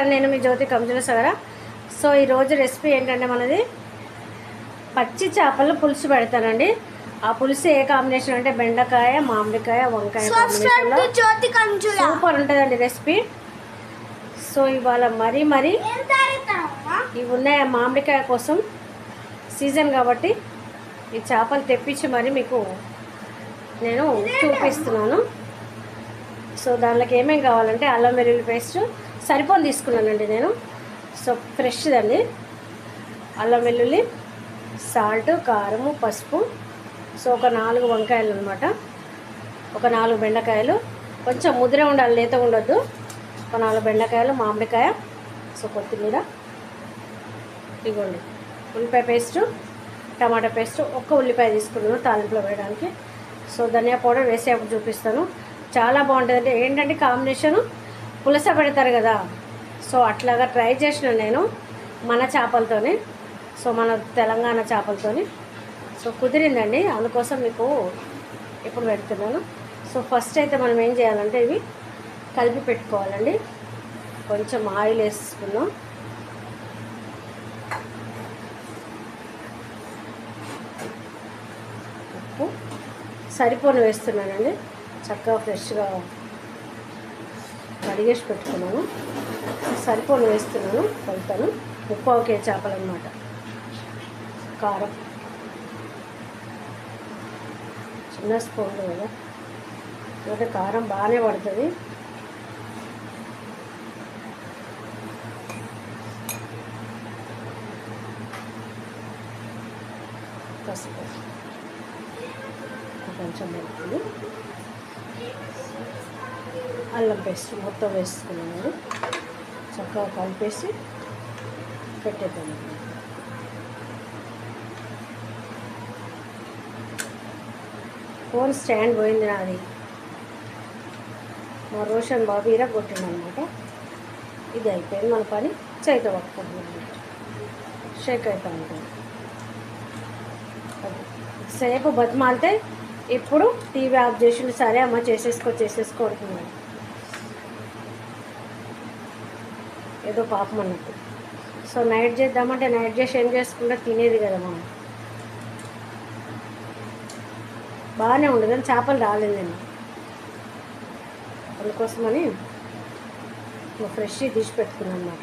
నమస్కారం నేను మీ జ్యోతి కంజుల సగర. సో ఈరోజు రెసిపీ ఏంటంటే మనది పచ్చి చేపలు పులుసు పెడతానండి. ఆ పులుసు ఏ కాంబినేషన్ అంటే బెండకాయ మామిడికాయ వంకాయ సూపర్ ఉంటుందండి రెసిపీ. సో ఇవాళ మరీ మరీ ఇవి ఉన్నాయి మామిడికాయ కోసం సీజన్ కాబట్టి ఈ చేపలు తెప్పించి మరి మీకు నేను చూపిస్తున్నాను. సో దానిలోకి ఏమేమి కావాలంటే అల్లం వెల్లుల్లి పేస్ట్ సరిపోని తీసుకున్నానండి నేను. సో ఫ్రెష్దండి. అల్లం వెల్లుల్లి సాల్ట్ కారము పసుపు. సో ఒక నాలుగు వంకాయలు అనమాట ఒక నాలుగు బెండకాయలు. కొంచెం ముద్ర ఉండాలి లేత ఉండొద్దు. ఒక నాలుగు బెండకాయలు మామిడికాయ సో కొత్తిమీర. ఇగోండి ఉల్లిపాయ పేస్టు టమాటా పేస్ట్ ఒక్క ఉల్లిపాయ తీసుకున్నాను తాలింపులో వేయడానికి. సో ధనియా పౌడర్ వేసే చూపిస్తాను. చాలా బాగుంటుంది అంటే ఏంటంటే కాంబినేషను పులస పెడతారు కదా. సో అట్లాగా ట్రై చేసిన నేను మన చేపలతోని సో మన తెలంగాణ చేపలతోని. సో కుదిరిందండి. అందుకోసం మీకు ఇప్పుడు పెడుతున్నాను. సో ఫస్ట్ అయితే మనం ఏం చేయాలంటే ఇవి కలిపి పెట్టుకోవాలండి. కొంచెం ఆయిల్ వేసుకున్నాం ఉప్పు. సరిపోను వేస్తున్నానండి. చక్కగా ఫ్రెష్గా కడిగేసి పెట్టుకున్నాను. సరిపోను వేస్తున్నాను కలుపుతాను ముప్పావు ఒకే చేపలు అనమాట కారం. చిన్న స్పూన్ కదా. అంటే కారం బాగానే పడుతుంది. పసుపు. కొంచెం పడుతుంది అల్లం పేస్ట్ మొత్తం వేసుకున్నాను. చక్కగా కలిపేసి పెట్టేద్దాం. ఫోన్ స్టాండ్ పోయింది నాది. మా రోషన్ బాబు ఇరా కొట్టిండనమాట. ఇది అయిపోయింది మన పని. చేత పట్టుకుంటున్నాం షేక్ అవుతా ఉంటుంది సేపు బతిమాలితే ఇప్పుడు టీవీ ఆఫ్ చేసిండు సరే అమ్మ చేసేసుకో చేసేసుకో ఏదో పాపం అన్నట్టు. సో నైట్ చేద్దామంటే నైట్ చేసి ఏం చేసుకుంటే తినేది కదా మనం. బాగానే ఉండదు కానీ చేపలు రాలేదండి అందుకోసమని ఫ్రెష్ తీసి పెట్టుకున్నాను అనమాట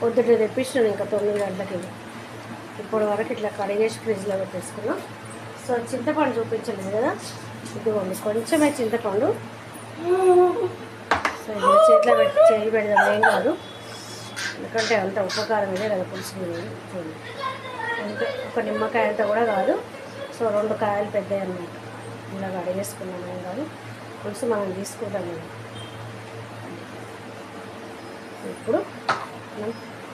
పొద్దుట తెప్పించినాను ఇంకా తొమ్మిది గంటలకి. ఇప్పటి వరకు ఇట్లా కడిగేసి ఫ్రిడ్జ్లో పెట్టేసుకున్నాం. సో చింతపండు చూపించలేదు కదా? ఇదిగోండి కొంచెమే చింతపండు. సో ఇది చేతిలో పెట్టి చేయి పెడదాం ఏం కాదు. ఎందుకంటే అంత ఉపకారం ఇదే కదా పులుసు చూడండి అంతే ఒక నిమ్మకాయ అంతా కూడా కాదు. సో రెండు కాయలు పెద్దవి అన్నమాట. ఇలా అడిగేసుకున్నాం ఏం కాదు పులుసు మనం తీసుకుంటాం కదా. ఇప్పుడు మనం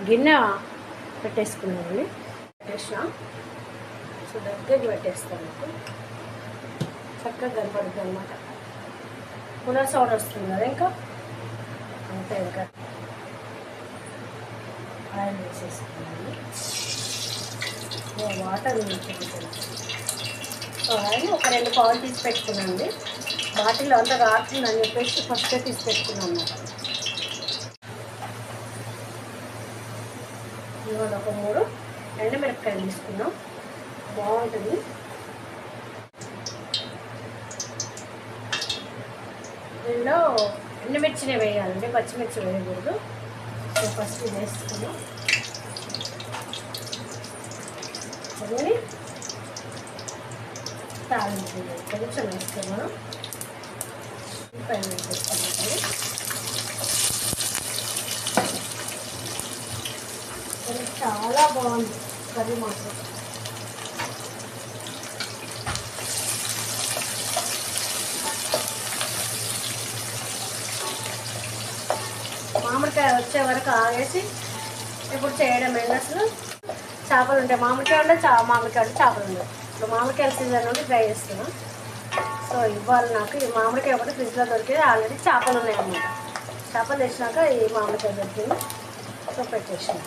గిన్నె పెట్టేసుకున్నామండి పెట్టేసిన. సో దగ్గరికి పెట్టేస్తాను మీకు చక్కగా కనపడుతుంది అనమాట పునర్ సౌండ్ వస్తుంది కదా ఇంకా? అంతే ఇంకా. ఆయిల్ వేసేసుకోండి వాటర్ ఆయిల్ ఒక రెండు పాలు తీసి పెట్టుకున్నానండి అంత అంతా రాకుందని చెప్పేసి ఫస్ట్ తీసి పెట్టుకున్నాం అన్నమాట ఇవాళ ఒక మూడు ఎండమిరపకాయలు తీసుకున్నాం. బాగుంటుంది. దీనిలో ఎండుమిర్చినే వేయాలండి పచ్చిమిర్చి వేయకూడదు. సో ఫస్ట్ ఇది వేసుకున్నాం కొన్ని తాలింపు కొంచెం వేసుకున్నాం పైన వేసేస్తాం చాలా బాగుంది. కర్రీ మాత్రం మామిడికాయ వచ్చే వరకు ఆగేసి ఇప్పుడు చేయడం ఏంటి అసలు చేపలు ఉంటాయి మామిడికాయ ఉంటే చా మామిడికాయ ఉంటే చేపలు ఉండవు ఇప్పుడు మామిడికాయల సీజన్ నుండి ట్రై చేస్తున్నాం. సో ఇవ్వాలి నాకు ఈ మామిడికాయ ఒకటి ఫ్రిడ్జ్లో దొరికేది. ఆల్రెడీ చేపలు ఉన్నాయి అన్నమాట. చేపలు తెచ్చినాక ఈ మామిడికాయ దొరికింది. సో పెట్టేసాను.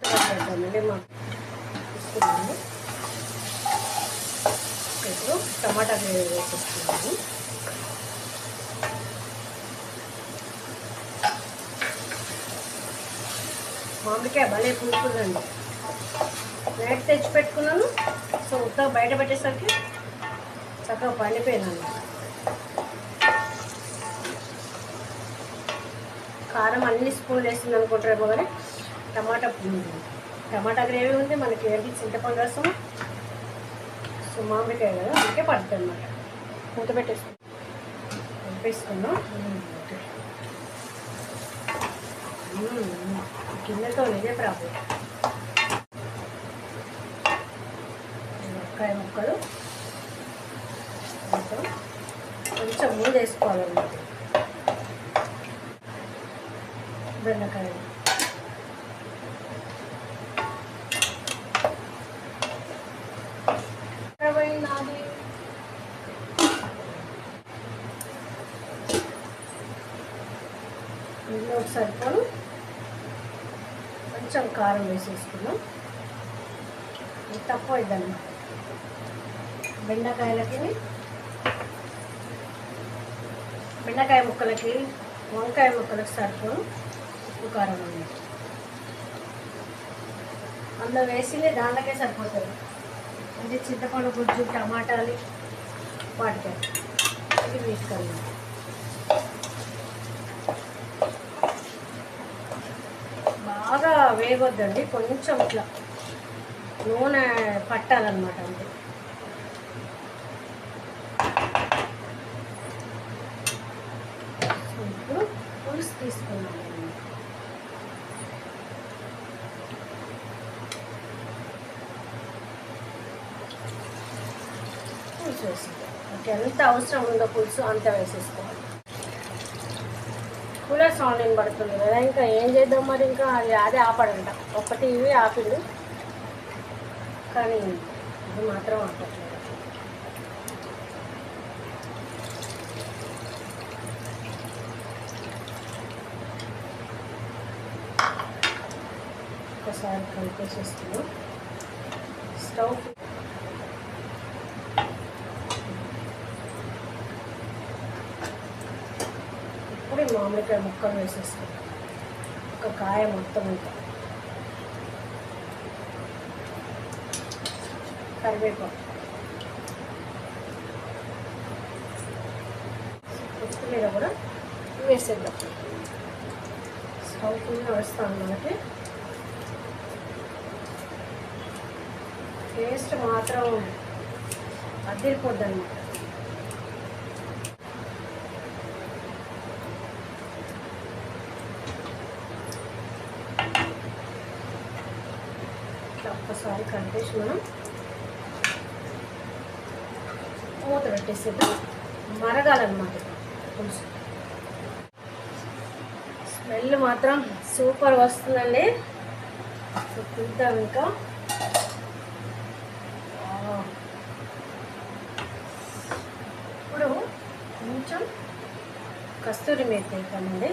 పెట్టామండి మా ఇప్పుడు టమాటా వేసేస్తున్నాను. మామిడికాయ భలే పులుపుందండి నైట్ తెచ్చి పెట్టుకున్నాను సో ఉత్తగా బయట పెట్టేసరికి చక్కగా పండిపోయినాను. కారం అన్ని స్పూన్లు వేసింది అనుకుంటారేమో కానీ టమాటా టమాటా గ్రేవీ ఉంది మనకి ఏది చింతపండు రసం సో మామిడికాయ కదా అందుకే పడుతుంది అనమాట మూత పెట్టేసుకున్నాం. పంపేసుకున్నాం గిన్నెతో ఇదే ప్రాబ్లం ముక్కాయ ముక్కలు కొంచెం కొంచెం ముందు వేసుకోవాలన్నమాట. బెండకాయ నాది ఇందులో సరిపోను. కొంచెం కారం వేసేసుకున్నాం ఇది తక్కువ ఇద్దన్నమాట బెండకాయలకి బెండకాయ ముక్కలకి వంకాయ ముక్కలకి సరిపోను. ఉప్పు కారం అన్నమాట అందులో వేసింది దాంట్లోకే సరిపోతుంది. అంటే చింతపండు గుజ్జు టమాటాలు వాటికి. ఇది తీసుకెళ్ళాం బాగా వేగొద్దండి కొంచెం ఇట్లా నూనె పట్టాలన్నమాట అంతే. ఇప్పుడు పులుసు తీసుకున్నాను పులుసు వేసుకోవాలి ఎంత అవసరం ఉందో పులుసు అంత వేసేసుకోవాలి. కూలర్ సౌండ్ వినబడుతుంది కదా. ఇంకా ఏం చేద్దాం మరి ఇంకా? అది అదే ఆపడంట. ఒకటి టీవీ ఆపిడు. కానీ ఇది మాత్రం ఆపట్లేదు. ఒకసారి కలిపేసేస్తున్నాం స్టవ్ మామిడికాయ ముక్కలు వేసేస్తాం. ఒక కాయ మొత్తం ఇంకా కరివేపాకు. కొత్తిమీర కూడా వేసేద్దాం. స్టవ్ ఫుల్ నడుస్తాను మనకి. టేస్ట్ మాత్రం అదిరిపోద్ది అనమాట ఒకసారి ఒక్కసారి కలిపేసి మనం మూత పెట్టేసేద్దాం. మరగాలన్నమాట పులుసు స్మెల్ మాత్రం సూపర్ వస్తుందండి. తింటాం చూద్దాం ఇంకా ఇప్పుడు కొంచెం కస్తూరి మేత వేద్దామండి.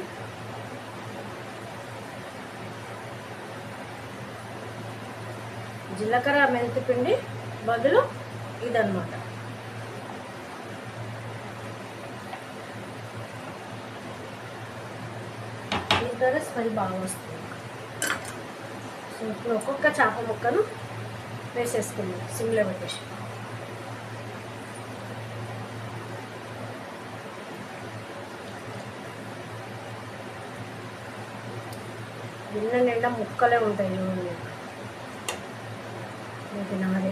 జీలకర్ర మెంతి పిండి బదులు ఇదన్నమాట. దీని స్మెల్ బాగా వస్తుంది. సో ఇప్పుడు ఒక్కొక్క చేప ముక్కను వేసేసుకుందాం సిమ్లో పెట్టేసి. నిన్న నిండా ముక్కలే ఉంటాయి చూడండి ఇది నాదే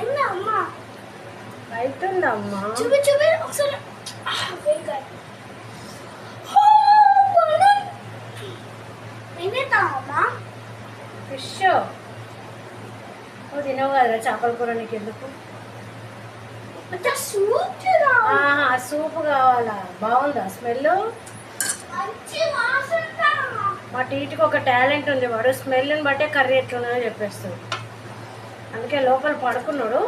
అన్న అమ్మ అవుతుందమ్మా చూపి చూపి ఒకసారి. ఫిష్ నువ్వు తినవు కదరా చేపల కూర నీకు ఎందుకు సూప్ కావాలా? బాగుందా స్మెల్. మా టీటికి ఒక టాలెంట్ ఉంది వాడు స్మెల్ని బట్టే కర్రీ ఎట్లున్నదో చెప్పేస్తాడు. అందుకే లోపల పడుకున్నాడు.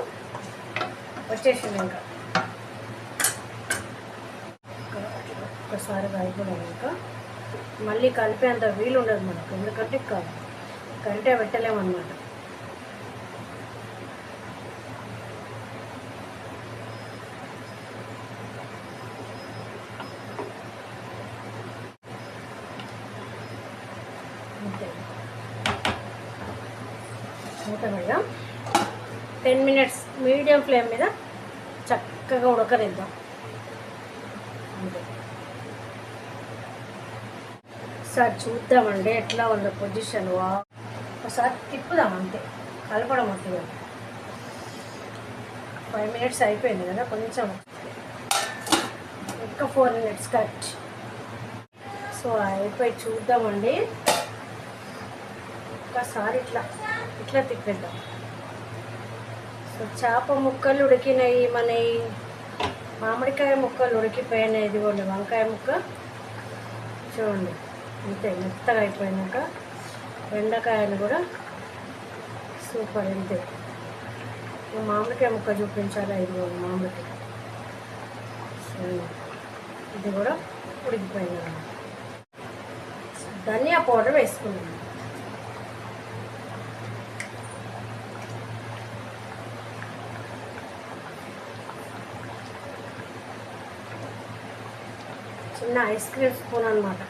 వచ్చేసింది ఇంకా. ఒకసారి కలుపుకున్నాక మళ్ళీ కలిపే అంత వీలు ఉండదు మనకు ఎందుకంటే కంటే పెట్టలేమన్నమాట. టెన్ మినిట్స్ మీడియం ఫ్లేమ్ మీద చక్కగా ఉడకనిద్దాం. అంతే. ఒకసారి చూద్దామండి ఎట్లా ఉందో పొజిషన్ వా? ఒకసారి తిప్పుదాం అంతే. కలపడం వస్తుంది ఫైవ్ మినిట్స్ అయిపోయింది కదా కొంచెం. ఇంకా ఫోర్ మినిట్స్ కట్ సో అయిపోయి చూద్దామండి. ఒక్కసారి ఇట్లా ఇట్లా తిప్పేద్దాం. సో చేప ముక్కలు ఉడికినాయి మన మామిడికాయ ముక్కలు ఉడికిపోయినాయి ఇదిగోండి వంకాయ ముక్క. చూడండి అంతే మెత్తగా అయిపోయినాక బెండకాయలు కూడా సూపర్ అంతే. మామిడికాయ ముక్క చూపించాలి ఇదిగోండి మామిడికాయ. ఇది కూడా ఉడికిపోయింది ధనియా పౌడర్ వేసుకున్నాను చిన్న ఐస్ క్రీమ్ స్పూన్ అనమాట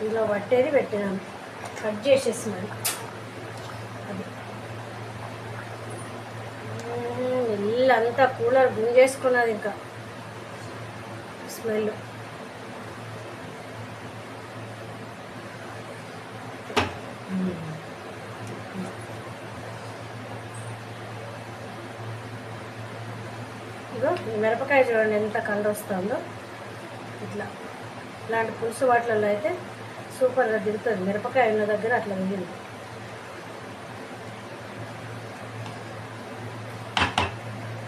ఇందులో పట్టేది పెట్టినాను కట్ చేసేసినాను అది. ఇల్లంతా కూలర్ గుంజేసుకున్నది ఇంకా. స్మెల్. ఇగో మిరపకాయ చూడండి ఎంత కండొస్తుందో ఇట్లా. ఇలాంటి పులుసు వాటిలలో అయితే సూపర్గా దిగుతుంది మిరపకాయ ఉన్న దగ్గర అట్లా మిగిలింది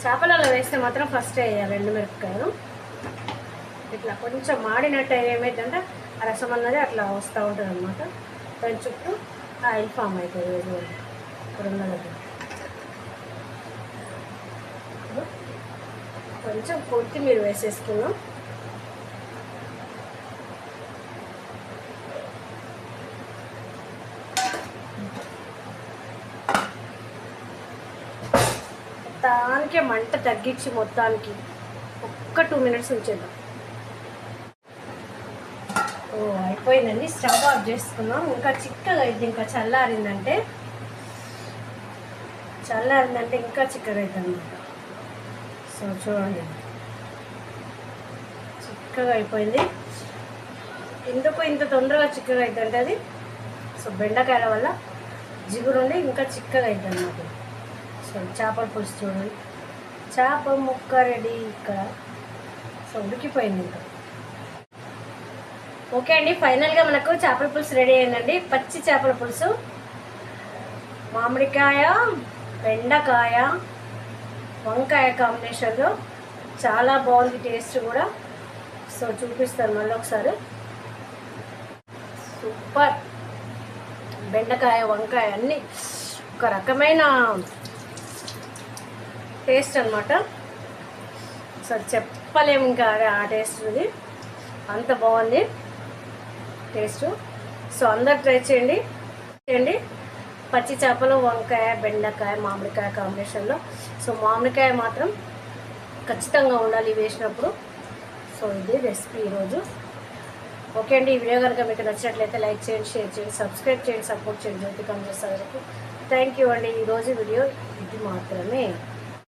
చేపలలో వేస్తే మాత్రం ఫస్ట్ వేయాలి రెండు మిరపకాయలు. ఇట్లా కొంచెం మాడినట్టు ఏమైందంటే ఆ రసం అన్నది అట్లా వస్తూ ఉంటుంది అనమాట దాని చుట్టూ ఆయిల్ ఫామ్ అవుతుంది ఇదిగోండి. దగ్గర కొంచెం కొత్తిమీర వేసేసుకున్నాం మొత్తానికి మంట తగ్గించి మొత్తానికి ఒక్క టూ మినిట్స్ ఉంచేద్దాం. ఓ అయిపోయిందండి. స్టవ్ ఆఫ్ చేసుకున్నాం. ఇంకా చిక్కగా అయింది ఇంకా చల్లారిందంటే. చల్లారిందంటే ఇంకా చిక్కగా అవుతుంది అనమాట సో చూడండి. చిక్కగా అయిపోయింది. ఎందుకు ఇంత తొందరగా చిక్కగా అవుతుందంటే అది? సో బెండకాయల వల్ల జిగురుండి ఇంకా చిక్కగా అవుతుంది అన్నమాట సో చేపల పులుసు చూడండి. చేప ముక్క రెడీ ఇక్కడ. సో ఉడికిపోయింది ఇంకా. ఓకే అండి ఫైనల్గా మనకు చేపల పులుసు రెడీ అయిందండి. పచ్చి చేపల పులుసు. మామిడికాయ బెండకాయ వంకాయ కాంబినేషన్లో చాలా బాగుంది టేస్ట్ కూడా. సో చూపిస్తాను మళ్ళీ ఒకసారి. సూపర్. బెండకాయ వంకాయ అన్నీ ఒక రకమైన టేస్ట్ అనమాట సో చెప్పలేము ఇంకా ఆ- టేస్ట్ ఇది అంత బాగుంది టేస్ట్. సో అందరు ట్రై చేయండి. చేయండి. పచ్చి చేపలు వంకాయ బెండకాయ మామిడికాయ కాంబినేషన్లో. సో మామిడికాయ మాత్రం ఖచ్చితంగా ఉండాలి వేసినప్పుడు. సో ఇది రెసిపీ ఈరోజు. ఓకే అండి ఈ వీడియో కనుక మీకు నచ్చినట్లయితే లైక్ చేయండి షేర్ చేయండి సబ్స్క్రైబ్ చేయండి సపోర్ట్ చేయండి జ్యోతి కమ్ వరకు థ్యాంక్ యూ అండి. ఈరోజు వీడియో ఇది మాత్రమే.